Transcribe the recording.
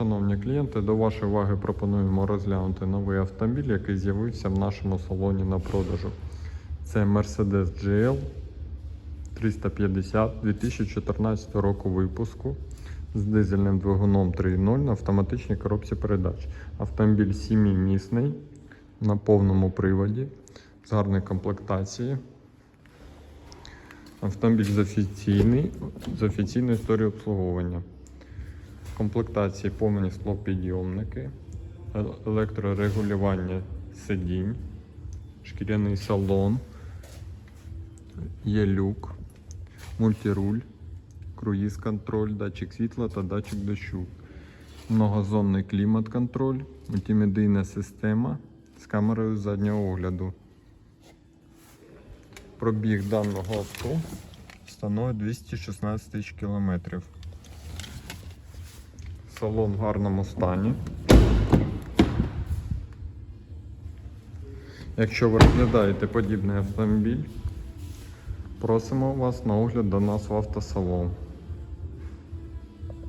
Шановні клієнти, до вашої уваги пропонуємо розглянути новий автомобіль, який з'явився в нашому салоні на продажу. Це Mercedes GL 350 2014 року випуску з дизельним двигуном 3.0 на автоматичній коробці передач. Автомобіль сімімісний на повному приводі з гарною комплектацією. Автомобіль з офіційний, з офіційною історією обслуговування. Комплектації повні склопідйомники, е- електрорегулювання сидінь, шкіряний салон, є люк, мультируль, круїз-контроль, датчик світла та датчик дощу, многозонний клімат-контроль, мультимедійна система з камерою заднього огляду. Пробіг даного авто становить 216 тисяч кілометрів. Салон в гарному стані. Якщо ви розглядаєте подібний автомобіль, просимо вас на огляд до нас в автосалон.